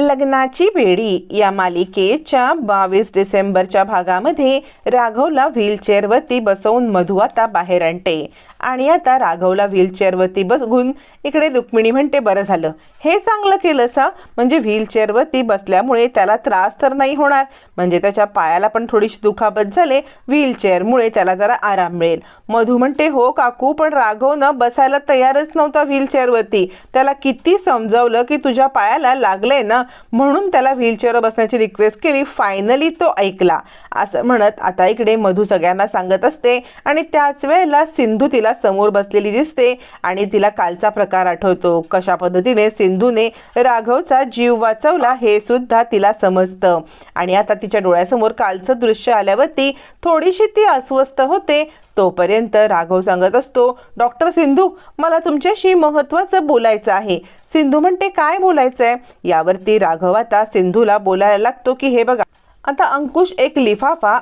लग्नाची बेडी या मालिकेच्या बावीस डिसेंबरच्या भागामध्ये राघवला व्हीलचेअरवरती बसवून मधू आता बाहेर आणते. आणि आता राघवला व्हीलचेअरवरती बसून इकडे रुक्मिणी म्हणते बरं झालं. हे चांगलं केलं सा म्हणजे व्हीलचेअरवरती बसल्यामुळे त्याला त्रास तर नाही होणार. म्हणजे त्याच्या पायाला पण थोडीशी दुखापत झाले. व्हीलचेअरमुळे त्याला जरा आराम मिळेल. मधू म्हणते हो काकू पण राघवनं बसायला तयारच नव्हता व्हीलचेअरवरती. त्याला किती समजवलं की तुझ्या पायाला लागलंय ना? म्हणून त्याला व्हीलचेअरवर बसण्याची रिक्वेस्ट केली. फायनली तो ऐकला. असं म्हणत आता इकडे मधू सगळ्यांना सांगत असते आणि त्याच वेळेला सिंधू तिला समोर बसलेली दिसते आणि तिला कालचा प्रकार आठवतो. कशा पद्धतीने सिंधूने राघवचा जीव वाचवला हे सुद्धा तिला समजतं. आणि आता तिच्या डोळ्यासमोर कालचं दृश्य आल्यावरती थोडीशी ती अस्वस्थ होते. तोपर्यंत राघव सांगत असतो डॉक्टर सिंधू मला तुमच्याशी महत्त्वाचं बोलायचं आहे. सिंधू म्हणते काय बोलायचं आहे यावरती राघव आता सिंधूला बोलायला लागतो की हे बघा आता अंकुश एक लिफाफा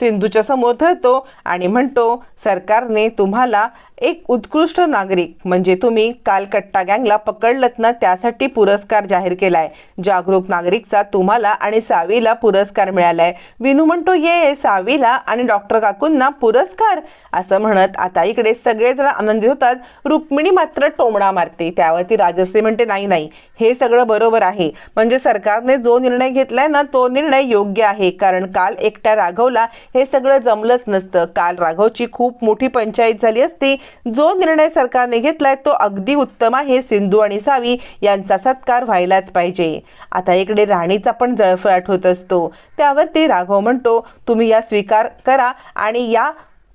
सिंधूच्या समोर धरतो आणि म्हणतो सरकारने तुम्हाला एक उत्कृष्ट नागरिक म्हणजे तुम्ही काल कट्टा गँगला पकडलत ना त्यासाठी पुरस्कार जाहीर केलाय. जागरूक नागरिकचा तुम्हाला आणि सावीला पुरस्कार मिळालाय. विनू म्हणतो ये सावीला आणि डॉक्टर काकूंना पुरस्कार. असं म्हणत आता इकडे सगळेजण आनंदित होतात. रुक्मिणी मात्र टोमणा मारते. त्यावरती राजश्री म्हणते नाही नाही हे सगळं बरोबर आहे. म्हणजे सरकारने जो निर्णय घेतलाय ना तो निर्णय योग्य आहे. कारण काल एकट्या राघवला हे सगळं जमलंच नसतं. काल राघवची खूप मोठी पंचायत झाली असती. जो निर्णय सरकारने घेतलाय तो अगदी उत्तम आहे सिंधू आणि सावी यांचा सत्कार व्हायलाच पाहिजे. आता इकडे राणीचा पण जळफळाट होत असतो. त्यावरती राघव म्हणतो तुम्ही या स्वीकार करा आणि या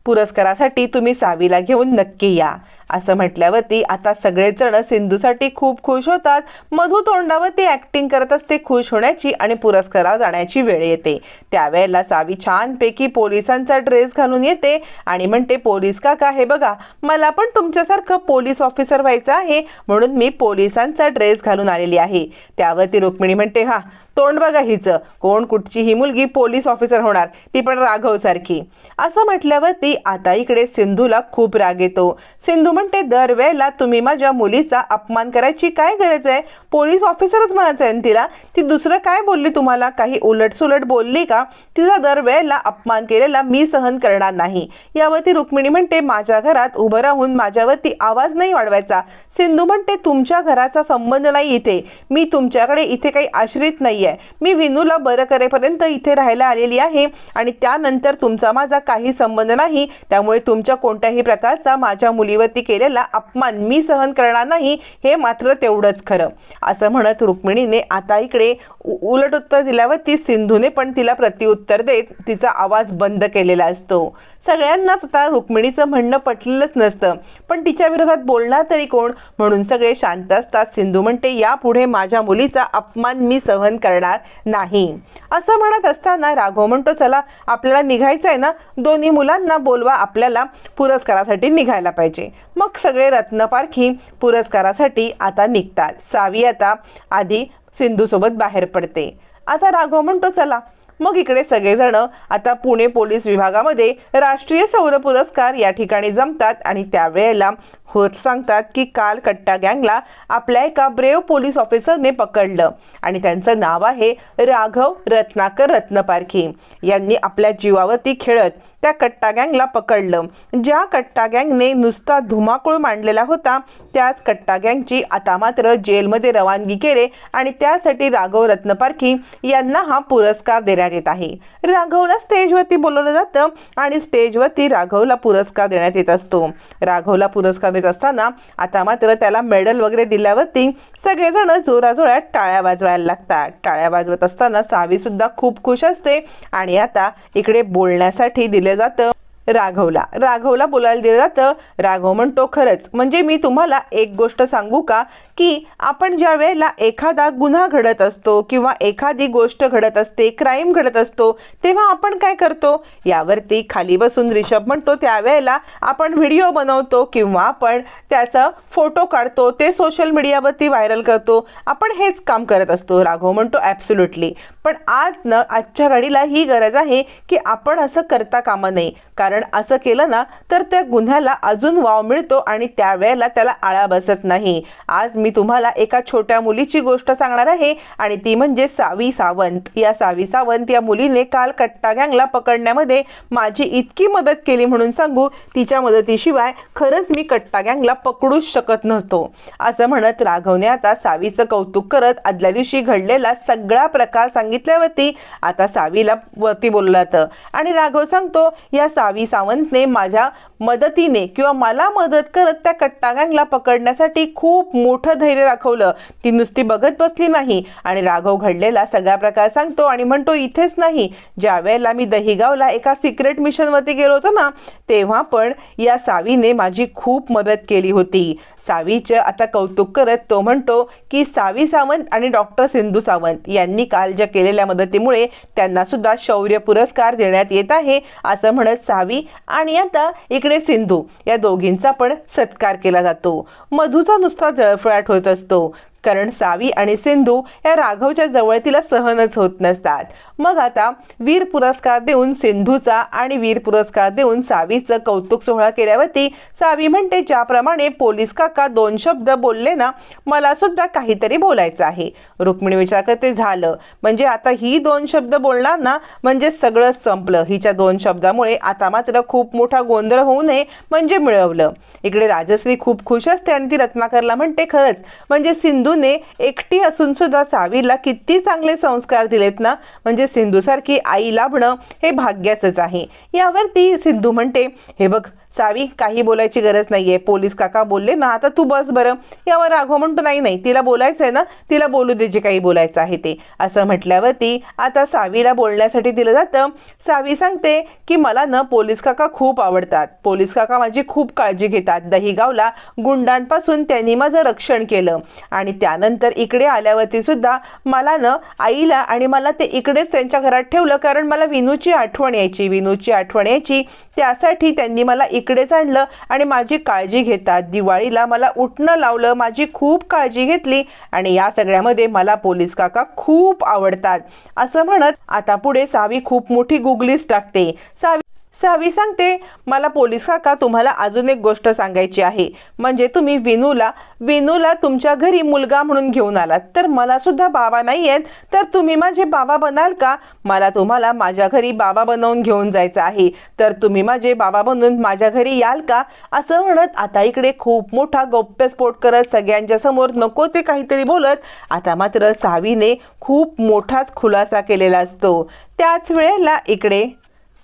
पुरस्कारासाठी तुम्ही सावीला घेऊन नक्की या. असं म्हटल्यावरती आता सगळेजण सिंधूसाठी खूप खुश होतात. मधू तोंडावरती ॲक्टिंग करत असते खुश होण्याची आणि पुरस्कारा जाण्याची वेळ येते. त्यावेळेला सावी छानपैकी पोलिसांचा ड्रेस घालून येते आणि म्हणते पोलीस काका हे बघा मला पण तुमच्यासारखं पोलीस ऑफिसर व्हायचं आहे म्हणून मी पोलिसांचा ड्रेस घालून आलेली आहे. त्यावरती रुक्मिणी म्हणते हा तोंड बघा हिचं कोण कुठची ही मुलगी पोलीस ऑफिसर होणार ती पण राघव सारखी. असं म्हटल्यावरती आता इकडे सिंधूला खूप राग येतो. सिंधू म्हणते दरवेळेला तुम्ही माझ्या मुलीचा अपमान करायची काय गरज आहे? पोलीस ऑफिसरच म्हणायचं आहे तिला? ती दुसरं काय बोलली तुम्हाला? काही उलटसुलट बोलली का? तिचा दरवेळेला अपमान केलेला मी सहन करणार नाही. यावरती रुक्मिणी म्हणते माझ्या घरात उभं राहून माझ्यावरती आवाज नाही वाढवायचा. सिंधू म्हणते तुमच्या घराचा संबंध नाही इथे. मी तुमच्याकडे इथे काही आश्रित नाही आहे. मी विनूला बरं करेपर्यंत इथे राहायला आलेली आहे आणि त्यानंतर तुमचा माझा काही संबंध नाही. त्यामुळे तुमच्या कोणत्याही प्रकारचा माझ्या मुलीवरती केलेला अपमान मी सहन करणार नाही हे मात्र तेवढंच खरं. असं म्हणत रुक्मिणीने आता इकडे उलट उत्तर दिल्यावरती सिंधूने पण तिला प्रतिउत्तर देत तिचा आवाज बंद केलेला असतो. सगळ्यांनाच आता रुक्मिणीचं म्हणणं पटलेलंच नसतं. पण तिच्या विरोधात बोलणार तरी कोण? म्हणून सगळे शांत असतात. सिंधू म्हणते यापुढे माझ्या मुलीचा अपमान मी सहन करणार नाही. असं म्हणत असताना राघव म्हणतो चला आपल्याला निघायचं आहे ना? दोन्ही मुलांना बोलवा. आपल्याला पुरस्कारासाठी निघायला पाहिजे. मग सगळे रत्नपारखी पुरस्कारासाठी आता निघतात. सावी आता आधी सिंधूसोबत बाहेर पडते. आता राघव म्हणतो चला. मग इकडे सगळेजण आता पुणे पोलीस विभागामध्ये राष्ट्रीय सौर पुरस्कार या ठिकाणी जमतात आणि त्यावेळेला होत सांगतात की काल कट्टा गँगला आपल्या एका ब्रेव पोलीस ऑफिसरने पकडलं आणि त्यांचं नाव आहे राघव रत्नाकर रत्नपारखी. यांनी आपल्या जीवावरती खेळत त्या कट्टा गँगला पकडलं. ज्या कट्टा गँगने नुसता धुमाकूळ मांडलेला होता त्याच कट्टा गँगची आता मात्र जेलमध्ये रवानगी केले आणि त्यासाठी राघव रत्नपारखी यांना हा पुरस्कार देण्यात येत आहे. राघवला स्टेजवरती बोलवलं जातं आणि स्टेजवरती राघवला पुरस्कार देण्यात येत असतो. राघवला पुरस्कार देत असताना आता मात्र त्याला मेडल वगैरे दिल्यावरती सगळेजण जोराजोरात टाळ्या वाजवायला लागतात. टाळ्या वाजवत असताना सावी सुद्धा खूप खुश असते आणि आता इकडे बोलण्यासाठी दिले जातं राघवला. राघवला बोलायला दिलं जातं. राघव म्हणतो खरंच. म्हणजे मी तुम्हाला एक गोष्ट सांगू का? की आपण ज्या वेळेला एखादा गुन्हा घडत असतो किंवा एखादी गोष्ट घडत असते क्राईम घडत असतो तेव्हा आपण काय करतो? यावरती खाली बसून रिषभ म्हणतो त्यावेळेला आपण व्हिडिओ बनवतो किंवा आपण त्याचा फोटो काढतो ते सोशल मीडियावरती व्हायरल करतो. आपण हेच काम करत असतो. राघव म्हणतो ॲब्सुल्युटली पण आज न आजच्या घडीला ही गरज आहे की आपण असं करता कामा नये. कारण असं केलं ना तर त्या गुन्ह्याला अजून वाव मिळतो आणि त्यावेळेला त्याला आळा बसत नाही. आज मी तुम्हाला एका छोट्या मुलीची गोष्ट सांगणार आहे आणि ती म्हणजे सावी सावंत. या सावी सावंत या मुलीने काल कट्टा गँगला पकडण्यामध्ये माझी इतकी मदत केली म्हणून सांगू तिच्या मदतीशिवाय खरंच मी कट्टा गँगला पकडूच शकत नव्हतो. असं म्हणत राघवने आता सावीचं कौतुक करत आदल्या दिवशी घडलेला सगळा प्रकार सांगितल्यावरती आता सावीला वरती बोललं जातं. आणि राघव सांगतो या सावी सावंतने माझ्या मदतीने किंवा मला मदत करत त्या कट्टा गँगला पकडण्यासाठी खूप मोठं धैर्य दाखवलं ती नुसती बघत बसली नाही आणि राघव घडलेला सगळा प्रकार सांगतो आणि म्हणतो इथेच नाही. ज्या वेळेला मी दहिगावला एका सिक्रेट मिशनवरती गेलो होतो ना तेव्हा पण या सावीने माझी खूप मदत केली होती. सावीचं आता कौतुक करत तो म्हणतो की सावी सावंत आणि डॉक्टर सिंधू सावंत यांनी काल ज्या केलेल्या मदतीमुळे त्यांना सुद्धा शौर्य पुरस्कार देण्यात येत आहे असं म्हणत सावी आणि आता इकडे सिंधू या दोघींचा पण सत्कार केला जातो. मधूचा नुसता जळफळाट होत असतो. कारण सावी आणि सिंधू या राघवच्या जवळ तिला सहनच होत नसतात. मग आता वीर पुरस्कार देऊन सिंधूचा आणि वीर पुरस्कार देऊन सावीचं कौतुक सोहळा केल्यावरती सावी म्हणते ज्याप्रमाणे पोलीस काका दोन शब्द बोलले ना मला सुद्धा काहीतरी बोलायचं आहे. रुक्मिणी विचार करते झालं. म्हणजे आता ही दोन शब्द बोलणार ना म्हणजे सगळं संपलं. हिच्या दोन शब्दामुळे आता मात्र खूप मोठा गोंधळ होऊ नये म्हणजे मिळवलं. इकडे राजश्री खूप खुश असते आणि ती रत्नाकरला म्हणते खरंच म्हणजे सिंधू सिंधूने एकटी असून सुद्धा सावीला किती चांगले संस्कार दिलेत ना? म्हणजे सिंधूसारखी आई लाभणं हे भाग्याचंच आहे. यावरती सिंधू म्हणते हे बघ सावी काही बोलायची गरज नाहीये. पोलीस काका बोलले ना आता तू बस बरं. यावर राघव म्हणतो नाही नाही तिला बोलायचं आहे ना तिला बोलू दे जे काही बोलायचं आहे ते. असं म्हटल्यावरती आता सावीला बोलण्यासाठी दिलं जातं. सावी सांगते की मला ना पोलीस काका खूप आवडतात. पोलीस काका माझी खूप काळजी घेतात. दहिगावला गुंडांपासून त्यांनी माझं रक्षण केलं. आणि त्यानंतर इकडे आल्यावरती सुद्धा मला ना आईला आणि मला ते इकडेच त्यांच्या घरात ठेवलं. कारण मला विनूची आठवण यायची. विनूची आठवण यायची. त्यासाठी त्यांनी मला इकडेच आणलं आणि माझी काळजी घेतात. दिवाळीला मला उठणं लावलं माझी खूप काळजी घेतली आणि या सगळ्यामध्ये मला पोलीस काका खूप आवडतात. असं म्हणत आता पुढे सावी खूप मोठी गुगलीच टाकते. सावी सहावी सांगते मला पोलीस काका तुम्हाला अजून एक गोष्ट सांगायची आहे. म्हणजे तुम्ही विनूला विनूला तुमच्या घरी मुलगा म्हणून घेऊन आलात. तर मला सुद्धा बाबा नाही आहेत. तर तुम्ही माझे बाबा बनाल का? मला तुम्हाला माझ्या घरी बाबा बनवून घेऊन जायचं आहे. तर तुम्ही माझे बाबा बनवून माझ्या घरी याल का? असं म्हणत आता इकडे खूप मोठा गौप्यस्फोट करत सगळ्यांच्या समोर नको ते काहीतरी बोलत. आता मात्र सावीने खूप मोठाच खुलासा केलेला असतो. त्याच वेळेला इकडे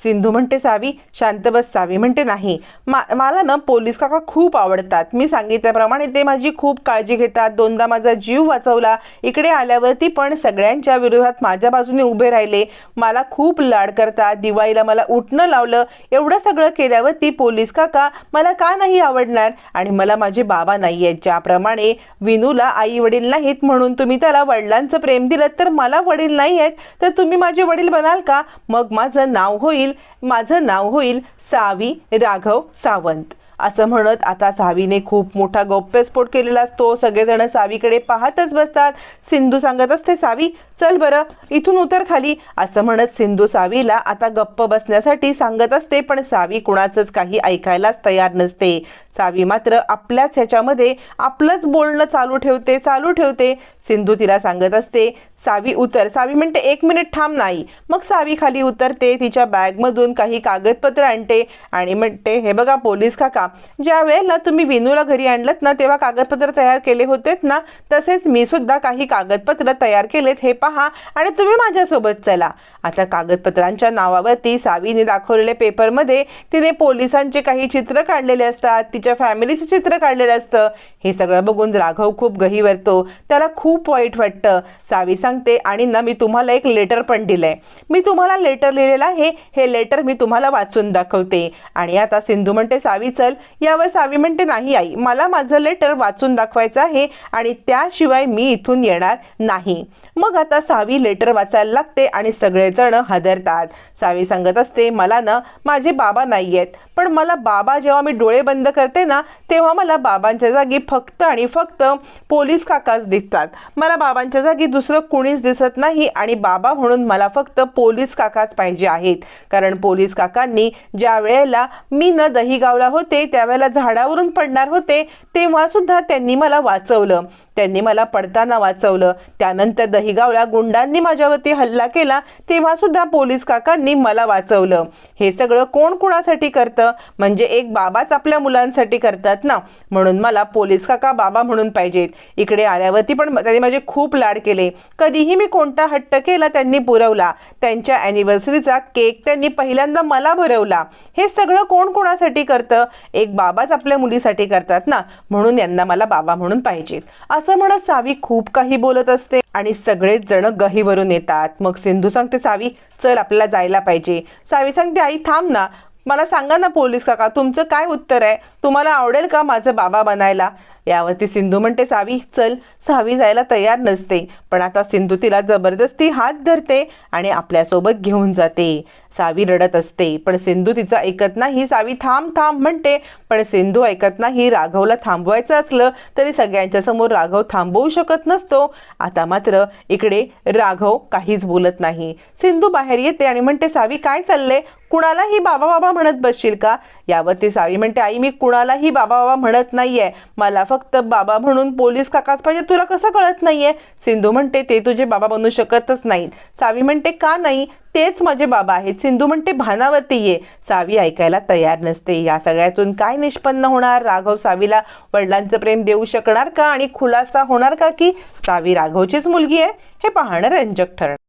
सिंधू म्हणते सावी शांत बस सावी म्हणते नाही. मा मला ना पोलीस काका खूप आवडतात. मी सांगितल्याप्रमाणे ते माझी खूप काळजी घेतात. दोनदा माझा जीव वाचवला. इकडे आल्यावरती पण सगळ्यांच्या विरोधात माझ्या बाजूने उभे राहिले. मला खूप लाड करतात. दिवाळीला मला उठणं लावलं. एवढं सगळं केल्यावरती पोलीस काका मला का नाही आवडणार? आणि मला माझे बाबा नाही आहेत ज्याप्रमाणे विनूला आई वडील नाहीत म्हणून तुम्ही त्याला वडिलांचं प्रेम दिलं तर मला वडील नाही आहेत तर तुम्ही माझे वडील बनाल का? मग माझं नाव होईल माझं नाव होईल सावी राघव सावंत. असं म्हणत आता सावीने खूप मोठा गौप्यस्फोट केलेला असतो. सगळेजण सावीकडे पाहतच बसतात. सिंधू सांगत असते सावी चल बरं इथून उतर खाली. असं म्हणत सिंधू सावीला आता गप्प बसण्यासाठी सांगत असते पण सावी कुणाचंच काही ऐकायलाच तयार नसते. सावी मात्र आपल्याच ह्याच्यामध्ये आपलंच बोलणं चालू ठेवते चालू ठेवते. सिंधू तिला सांगत असते सावी उतर. सावी म्हणते एक मिनिट थांब नाही. मग सावी खाली उतरते तिच्या बॅगमधून काही कागदपत्र आणते आणि म्हणते हे बघा पोलीस काका ज्या वेळेला तुम्ही विनूला घरी आणलत ना तेव्हा कागदपत्र तयार केले होतेत ना तसेच मी सुद्धा काही कागदपत्र तयार केलेत हे पहा आणि तुम्ही माझ्यासोबत चला. आता कागदपत्रांच्या नावावरती सावीने दाखवलेल्या पेपरमध्ये तिने पोलिसांचे काही चित्र काढलेले असतात तिच्या फॅमिलीचे चित्र काढलेलं असतं. हे सगळं बघून राघव खूप गहीवरतो त्याला खूप वाईट वाटतं. सावी सांगते आणि ना मी तुम्हाला एक लेटर पण दिलंय. मी तुम्हाला लेटर लिहिलेलं आहे हे लेटर मी तुम्हाला वाचून दाखवते. आणि आता सिंधू म्हणते सावी चल. यावर सावी म्हणते नाही आई मला माझं लेटर वाचून दाखवायचं आहे आणि त्याशिवाय मी इथून येणार नाही. मग आता सावी लेटर वाचायला लागते आणि सगळेजण हादरतात. सावी सांगत असते मला ना माझे बाबा नाही आहेत पण मला बाबा जेव्हा मी डोळे बंद करते ना तेव्हा मला बाबांच्या जागी फक्त आणि फक्त पोलीस काकाच दिसतात. मला बाबांच्या जागी दुसरं कुणीच दिसत नाही आणि बाबा म्हणून मला फक्त पोलीस काकाच पाहिजे आहेत. कारण पोलीस काकांनी ज्या वेळेला मी न दहीगावला होते त्यावेळेला झाडावरून पडणार होते तेव्हा सुद्धा त्यांनी मला वाचवलं. त्यांनी मला पडताना वाचवलं. त्यानंतर दहिगावला गुंडांनी माझ्यावरती हल्ला केला तेव्हा सुद्धा पोलीस काकांनी मला वाचवलं. हे सगळं कोण कुणासाठी करतं? म्हणजे एक बाबाच आपल्या मुलांसाठी करतात ना? म्हणून मला पोलीस काका बाबा म्हणून पाहिजेत. इकडे आल्यावरती पण त्यांनी माझे खूप लाड केले. कधीही मी कोणता हट्ट केला त्यांनी पुरवला. त्यांच्या ॲनिव्हर्सरीचा केक त्यांनी पहिल्यांदा मला भरवला. हे सगळं कोण कोणासाठी करतं? एक बाबाच आपल्या मुलीसाठी करतात ना? म्हणून यांना मला बाबा म्हणून पाहिजेत. असं म्हणत सावी खूप काही बोलत असते आणि सगळेच जण गहीवरून येतात. मग सिंधू सांगते सावी चल आपल्याला जायला पाहिजे. सावी सांगते आई थांब ना. मला सांगा ना पोलीस काका तुमचं काय उत्तर आहे? तुम्हाला आवडेल का माझं बाबा बनायला? यावरती सिंधू म्हणते सावी चल. सहावी जायला तयार नसते. पण आता सिंधू तिला जबरदस्ती हात धरते आणि आपल्यासोबत घेऊन जाते. सावी रडत असते. पण सिंधू तिचा ऐकत नाही. सावी थांब थांब म्हणते. पण सिंधू ऐकत नाही. राघवला थांबवायचं असलं तरी सगळ्यांच्या समोर राघव थांबवू शकत नसतो. आता मात्र इकडे राघव काहीच बोलत नाही. सिंधू बाहेर येते आणि म्हणते सावी काय चाललंय? कुणालाही बाबा बाबा म्हणत बसशील का? यावरती सावी म्हणते आई मी कुणालाही बाबा बाबा म्हणत नाहीये. मला फक्त फक्त बाबा म्हणून पोलीस काकाच पाहिजे. तुला कसं कळत नाहीये? सिंधू म्हणते ते तुझे बाबा बनू शकतच नाहीत. सावी म्हणते का नाही? तेच माझे बाबा आहेत. सिंधू म्हणते भानावती ये. सावी ऐकायला तयार नसते. या सगळ्यातून काय निष्पन्न होणार? राघव सावीला वडिलांचं प्रेम देऊ शकणार का? आणि खुलासा होणार का की सावी राघवचीच मुलगी आहे? हे पाहणं रंजक ठरणार.